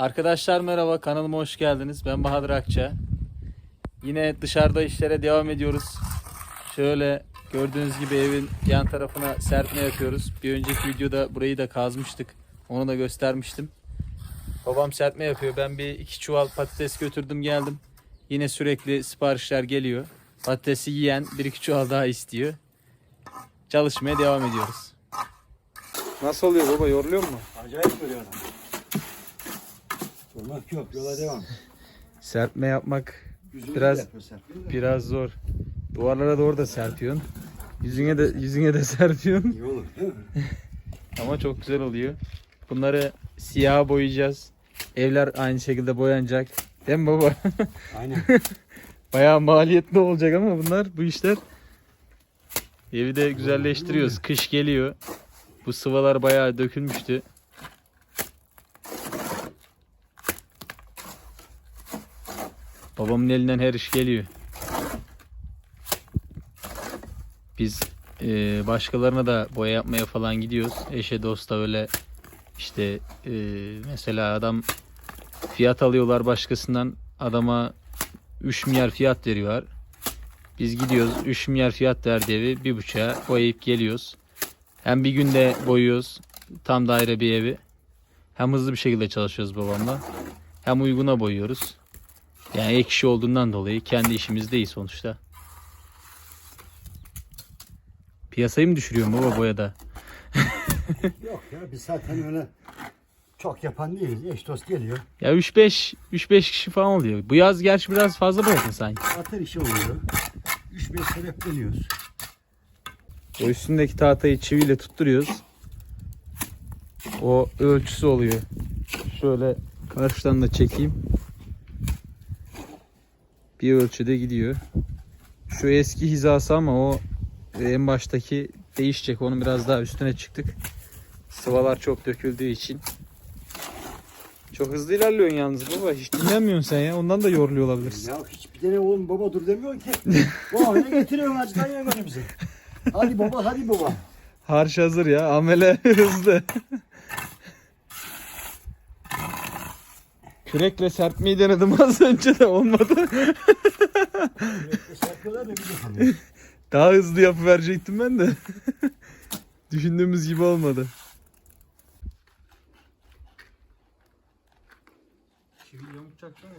Arkadaşlar merhaba kanalıma hoş geldiniz. Ben Bahadır Akça. Yine dışarıda işlere devam ediyoruz. Şöyle gördüğünüz gibi evin yan tarafına serpme yapıyoruz. Bir önceki videoda burayı da kazmıştık. Onu da göstermiştim. Babam serpme yapıyor. Ben bir iki çuval patates götürdüm geldim. Yine sürekli siparişler geliyor. Patatesi yiyen bir iki çuval daha istiyor. Çalışmaya devam ediyoruz. Nasıl oluyor baba yoruluyor mu? Acayip adam. Durmak yok, yola devam. Serpme yapmak Yüzünü Biraz- yapıyor. Biraz zor. Duvarlara doğru da serpiyorsun. Yüzüne de yüzüne de serpiyorsun. İyi olur değil mi? Ama çok güzel oluyor. Bunları siyaha boyayacağız. Evler aynı şekilde boyanacak. Değil mi baba? Aynen. Bayağı maliyetli olacak ama bunlar bu işler. Evi de güzelleştiriyoruz. Kış geliyor. Bu sıvalar bayağı dökülmüştü. Babamın elinden her iş geliyor. Biz e, başkalarına da boya yapmaya falan gidiyoruz. Eşe dosta öyle işte e, mesela adam fiyat alıyorlar başkasından adama 3 milyar fiyat veriyorlar. Biz gidiyoruz 3 milyar fiyat verdiği evi bir buçuğa boyayıp geliyoruz. Hem bir günde boyuyoruz tam daire bir evi. Hem hızlı bir şekilde çalışıyoruz babamla. Hem uyguna boyuyoruz. Yani ek işi olduğundan dolayı kendi işimiz değil sonuçta. Piyasayı mı düşürüyorum baba boyada? yok ya biz zaten öyle çok yapan değiliz. Eş dost geliyor. Ya 3-5 3-5 kişi falan oluyor. Bu yaz gerçi biraz fazla boyadın sanki. Atır işi oluyor. 3-5 sebep deniyoruz. O üstündeki tahtayı çiviyle tutturuyoruz. O ölçüsü oluyor. Şöyle karşıdan da çekeyim. Bir ölçüde gidiyor. Şu eski hizası ama o en baştaki değişecek. Onun biraz daha üstüne çıktık. Sıvalar çok döküldüğü için. Çok hızlı ilerliyorsun yalnız baba. Hiç dinlemiyorsun sen ya. Ondan da yoruluyor olabilirsin. Ya hiçbir tane oğlum baba dur demiyor ki. Baba ne getiriyorsun acıdan yemeğini bize. Hadi baba hadi baba. Harç hazır ya. Amele hızlı. Kürekle serpmeyi denedim az önce de olmadı. Da. Daha hızlı yapıverecektim ben de. Düşündüğümüz gibi olmadı. Çivi yamuk çaksana.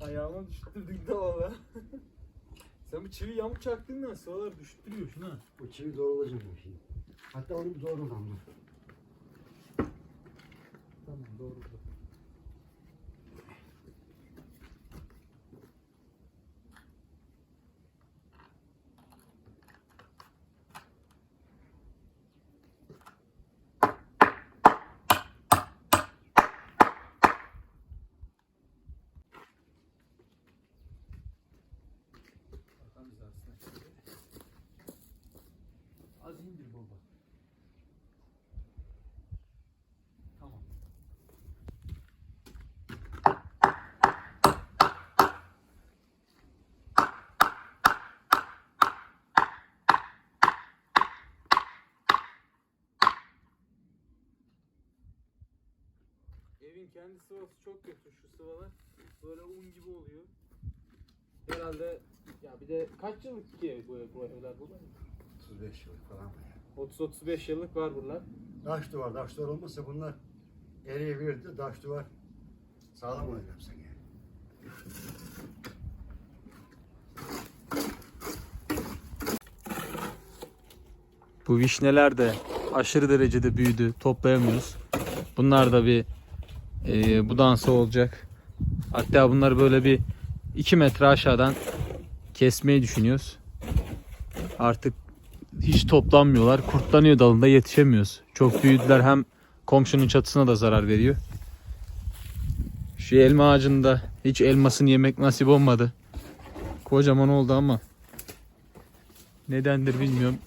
Ayağıma düşürdün de valla. Sen bu çivi yamuk çaktın da sıralar düşürüyorsun ha. Bu çivi doğrulacak bu şimdi. Hatta onu bir doğrudan mı? Tamam doğru. Az indir baba. Tamam. Evin kendi sıvası çok kötü şu sıvalar. Böyle un gibi oluyor. Herhalde ya bir de kaç yıllık ki bu, bu evler bu? 35 yıl falan var ya. 30-35 yıllık var buralar. Taş duvar, taş duvar olmasa bunlar eriyebilirdi. Taş duvar sağlam olacak sen yani. Bu vişneler de aşırı derecede büyüdü. Toplayamıyoruz. Bunlar da bir e, budansa olacak. Hatta bunları böyle bir 2 metre aşağıdan kesmeyi düşünüyoruz. Artık hiç toplanmıyorlar. Kurtlanıyor dalında yetişemiyoruz. Çok büyüdüler hem komşunun çatısına da zarar veriyor. Şu elma ağacında hiç elmasını yemek nasip olmadı. Kocaman oldu ama nedendir bilmiyorum.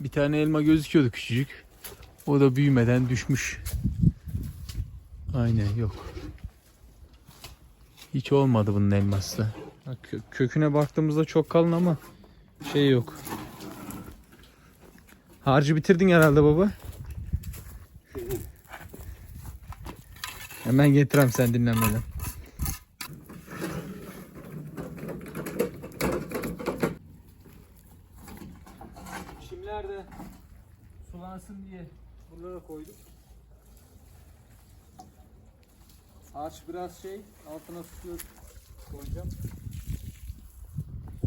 Bir tane elma gözüküyordu küçücük. O da büyümeden düşmüş. Aynen yok. Hiç olmadı bunun elması Köküne baktığımızda çok kalın ama şey yok. Harcı bitirdin herhalde baba. Hemen getirem sen dinlenmeden. Çimler de sulansın diye buralara koyduk. Ağaç biraz şey altına su koyacağım.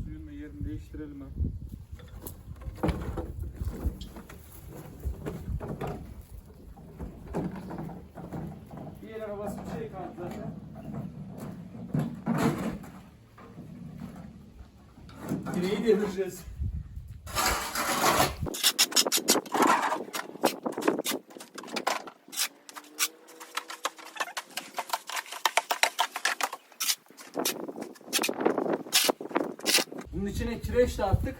Suyun yerini değiştirelim hem. Bir yere havası bir şey kaldı zaten. Direği devireceğiz. İçine kireç de attık.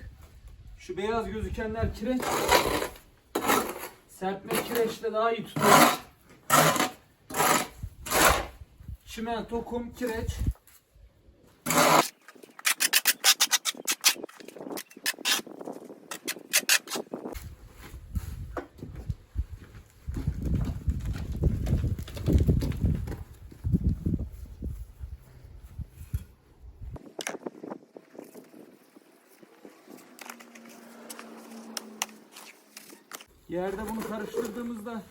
Şu beyaz gözükenler kireç. Serpme kireçle daha iyi tutuyor. Çimento, kum, kireç. Yerde bunu karıştırdığımızda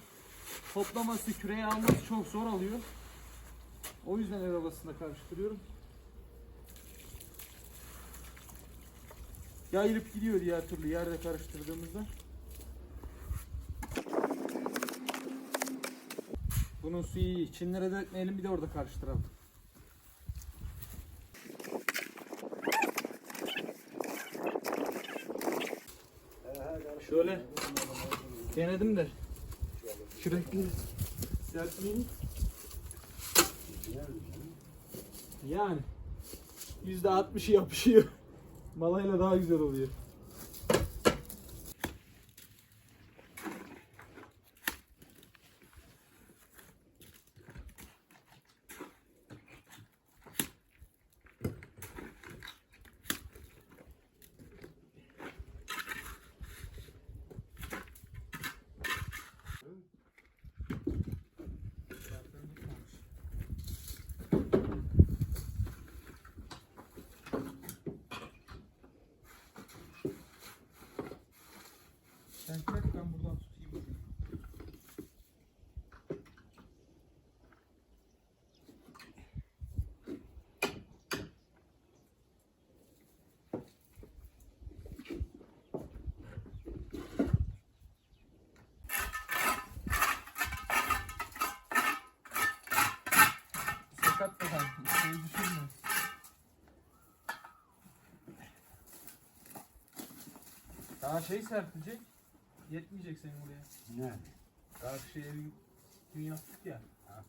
toplaması, küreye alması çok zor oluyor. O yüzden el arabasında karıştırıyorum. Yayılıp gidiyor diğer türlü yerde karıştırdığımızda. Bunun suyu iyi. Çinlere dökmeyelim bir de orada karıştıralım. Şöyle denedim de kürekli serpmeyi yani yüzde altmışı yapışıyor. Malayla daha güzel oluyor. Sen buradan tutayım. Sakat düşürme. Daha şey serpilecek. Yetmeyecek senin buraya. Ne? Karşıya bir gün yaptık ya.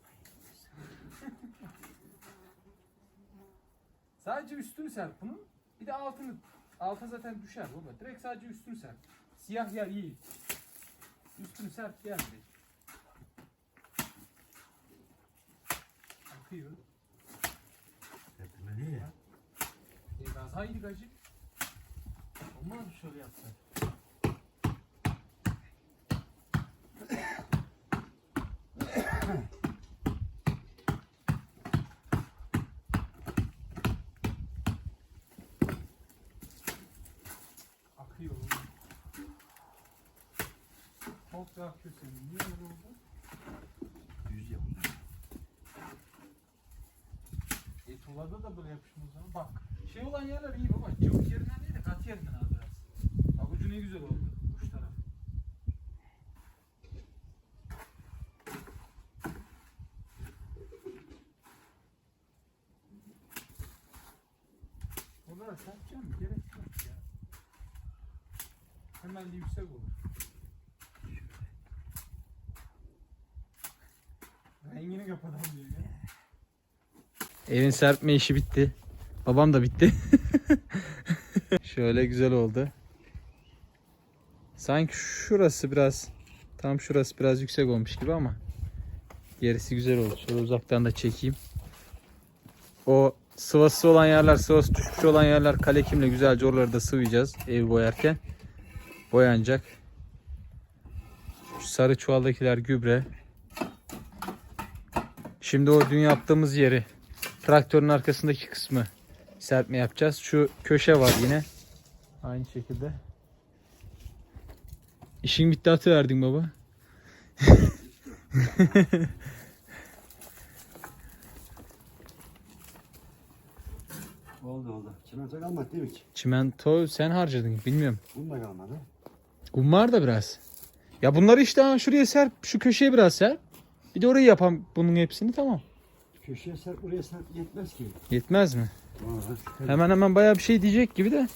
sadece üstünü serp bunun. Bir de altını. Alta zaten düşer baba. Direkt sadece üstünü serp. Siyah yer iyi. Üstünü serp geldi. Akıyor. Hepime niye? E gaz haydi gacı. Olmaz mı şöyle yapsak? Akıyor oğlum. Da akıyor senin. Niye öyle oldu? Yüz ya bunlar. E tuğlada da böyle yapışmış zaman. Bak şey olan yerler iyi baba. Cıvık yerinden değil de kat yerinden al biraz. Bak ucu ne güzel oldu. Uç taraf. Serpeceğim mi? Gerek yok ya. Hemen yüksek olur. Rengini kapatalım diyor ya. Evin serpme işi bitti. Babam da bitti. Şöyle güzel oldu. Sanki şurası biraz tam şurası biraz yüksek olmuş gibi ama gerisi güzel oldu. Şöyle uzaktan da çekeyim. O sıvası olan yerler, sıvası düşmüş olan yerler kalekimle güzelce oraları da sıvayacağız evi boyarken. Boyanacak. Şu sarı çuvaldakiler gübre. Şimdi o dün yaptığımız yeri traktörün arkasındaki kısmı serpme yapacağız. Şu köşe var yine. Aynı şekilde. İşin bitti atıverdin baba. Oldu oldu. Çimento kalmadı değil mi ki? Çimento sen harcadın bilmiyorum. Bunu da kalmadı. Kum var da biraz. Ya bunları işte ha, şuraya serp, şu köşeye biraz serp. Bir de orayı yapan bunun hepsini tamam. Köşeye serp buraya serp yetmez ki. Yetmez mi? Vallahi. Hemen hemen bayağı bir şey diyecek gibi de.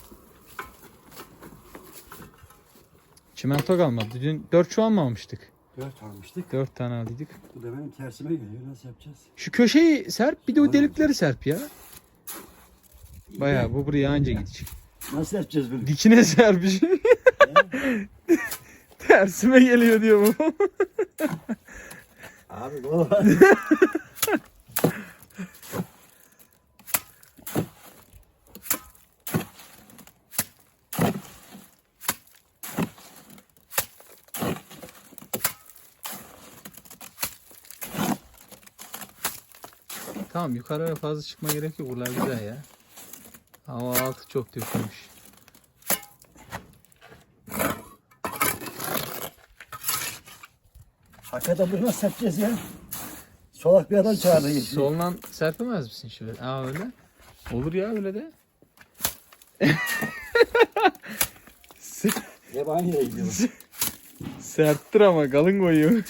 Çimento kalmadı. Dün 4 çuval mı almıştık? Dört almıştık. 4 tane aldıydık. Bu da benim tersime geliyor. Nasıl yapacağız? Şu köşeyi serp bir de o delikleri serp ya. Bayağı bu buraya anca gidecek. Nasıl yapacağız bunu? Dikine serpiş. Tersime geliyor diyor bu. Abi baba. Tamam yukarıya fazla çıkma gerek yok. Buralar güzel ya. Hava altı çok dökülmüş. Hakikaten nasıl yapacağız ya? Solak bir adam çağırdı. Soldan serpemez misin şöyle? Aa öyle. Olur ya öyle de. Hep aynı yere gidiyor. Serttir ama kalın koyuyor.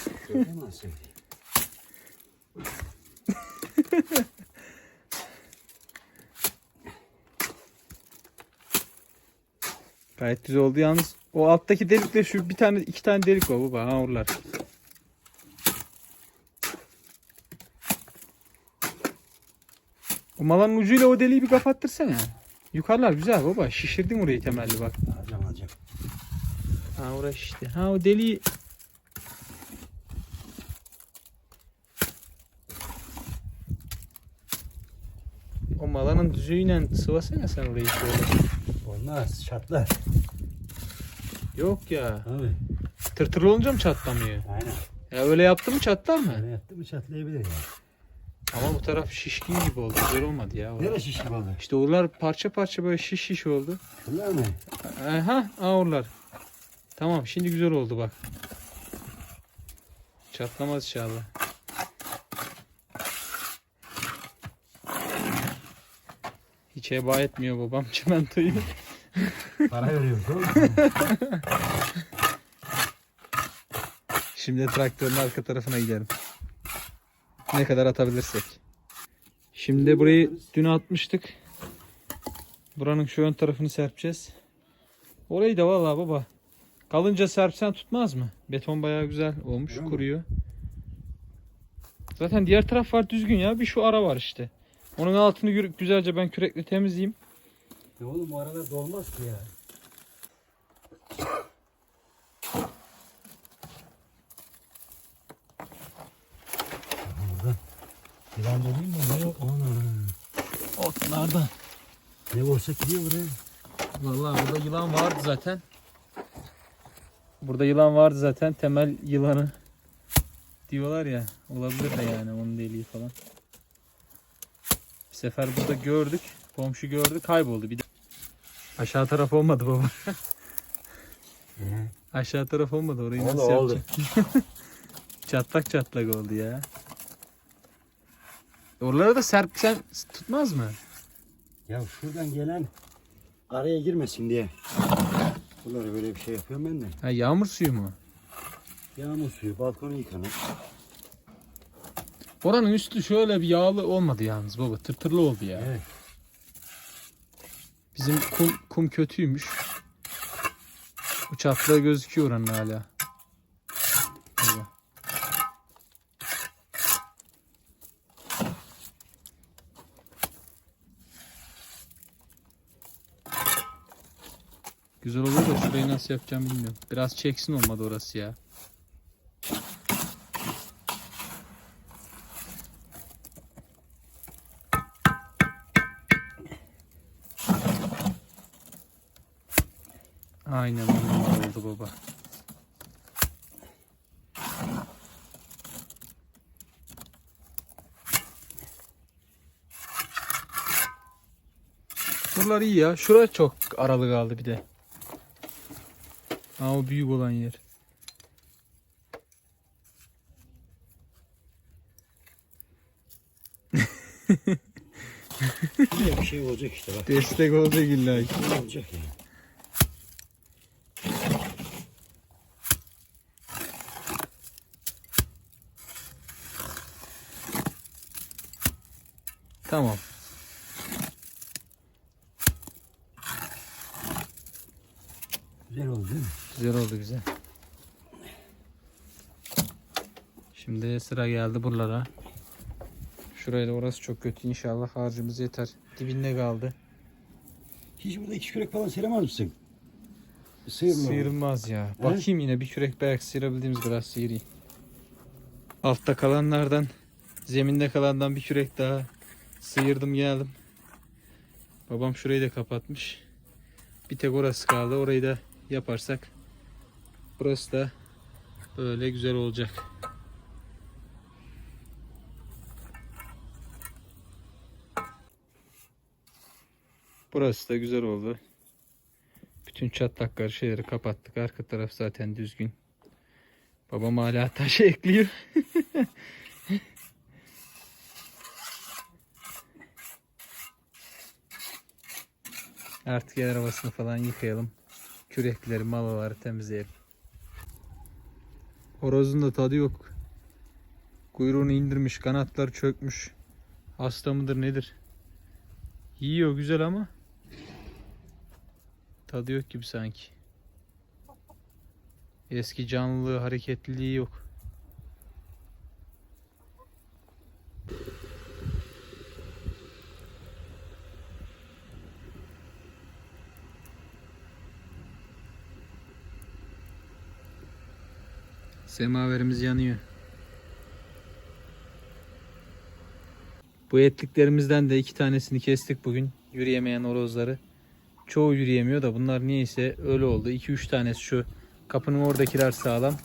Gayet güzel oldu yalnız. O alttaki delikle şu bir tane iki tane delik var baba. Ha oralar. O malanın ucuyla o deliği bir kapattırsana. Yukarılar güzel baba. Şişirdim orayı temelli bak. Alacağım alacağım. Ha orası işte. Ha o deliği O malanın düzüğüyle sıvasana sen orayı şöyle. Olmaz. Çatlar. Yok ya. Abi. Tırtır olunca mı çatlamıyor? Aynen. Ya öyle yaptı mı çatlar mı? Öyle yaptı mı çatlayabilir ya. Ama bu taraf şişkin gibi oldu. Güzel olmadı ya. orası. Nereye şiş gibi oldu? İşte oralar parça parça böyle şiş şiş oldu. Bunlar mı? Aha, ha oralar. Tamam şimdi güzel oldu bak. Çatlamaz inşallah. Hiç heba etmiyor babam çimentoyu. Para veriyoruz oğlum. Şimdi traktörün arka tarafına gidelim. Ne kadar atabilirsek. Şimdi burayı dün atmıştık. Buranın şu ön tarafını serpeceğiz. Orayı da vallahi baba. Kalınca serpsen tutmaz mı? Beton bayağı güzel olmuş, mi? kuruyor. Zaten diğer taraf var düzgün ya. Bir şu ara var işte. Onun altını gü- güzelce ben kürekle temizleyeyim. Ya oğlum bu aralar dolmaz ki ya. Burada. Da değil mi? Ne yok? Ana. Otlardan. Ne olsa gidiyor buraya. Vallahi burada yılan vardı zaten. Burada yılan vardı zaten. Temel yılanı diyorlar ya. Olabilir de yani onun deliği falan. Bir sefer burada gördük. Komşu gördü kayboldu. Bir de aşağı taraf olmadı baba. Aşağı taraf olmadı. Orayı Oldu, nasıl oldu. çatlak çatlak oldu ya. Oralara da serpsen tutmaz mı? Ya şuradan gelen araya girmesin diye. Bunları böyle bir şey yapıyorum ben de. Ha, yağmur suyu mu? Yağmur suyu, balkonu yıkanır. Oranın üstü şöyle bir yağlı olmadı yalnız baba. Tırtırlı oldu ya. Evet. Bizim kum, kum kötüymüş. Bu çatlağı gözüküyor oranın hala. Baba. Güzel oluyor da şurayı nasıl yapacağım bilmiyorum. Biraz çeksin olmadı orası ya. Aynen oldu baba. Buralar iyi ya. Şura çok aralı kaldı bir de. Ha o büyük olan yer. Yine bir şey olacak işte bak. Destek olacak illa ki. Ne olacak yani. Tamam. Güzel oldu değil mi? Güzel oldu güzel. Şimdi sıra geldi buralara. Şuraya da orası çok kötü inşallah harcımız yeter. Dibinde kaldı. Hiç burada iki kürek falan seramaz mısın? Sıyırma. Sıyırılmaz ya. Bakayım yine bir kürek belki sıyırabildiğimiz kadar sıyırayım. Altta kalanlardan, zeminde kalandan bir kürek daha sıyırdım geldim. Babam şurayı da kapatmış. Bir tek orası kaldı. Orayı da yaparsak burası da böyle güzel olacak. Burası da güzel oldu. Bütün çatlakları şeyleri kapattık. Arka taraf zaten düzgün. Babam hala taşı ekliyor. Artık el arabasını falan yıkayalım. Kürekleri, malaları temizleyelim. Horozun da tadı yok. Kuyruğunu indirmiş, kanatları çökmüş. Hasta mıdır nedir? Yiyor güzel ama Tadı yok gibi sanki. Eski canlılığı, hareketliliği yok. Semaverimiz yanıyor. Bu etliklerimizden de iki tanesini kestik bugün. Yürüyemeyen horozları. Çoğu yürüyemiyor da bunlar niyeyse öyle oldu. 2-3 tanesi şu kapının oradakiler sağlam.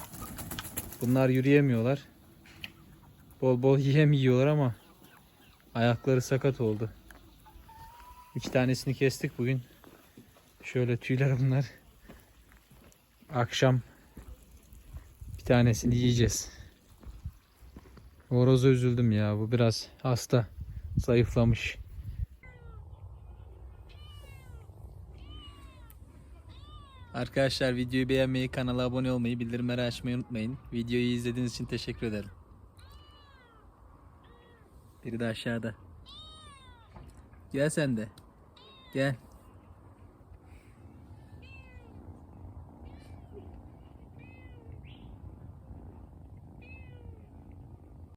Bunlar yürüyemiyorlar. Bol bol yem yiyorlar ama ayakları sakat oldu. İki tanesini kestik bugün. Şöyle tüyler bunlar. Akşam bir tanesini yiyeceğiz. Horoza üzüldüm ya. Bu biraz hasta. Zayıflamış. Arkadaşlar videoyu beğenmeyi, kanala abone olmayı, bildirimleri açmayı unutmayın. Videoyu izlediğiniz için teşekkür ederim. Biri de aşağıda. Gel sen de. Gel.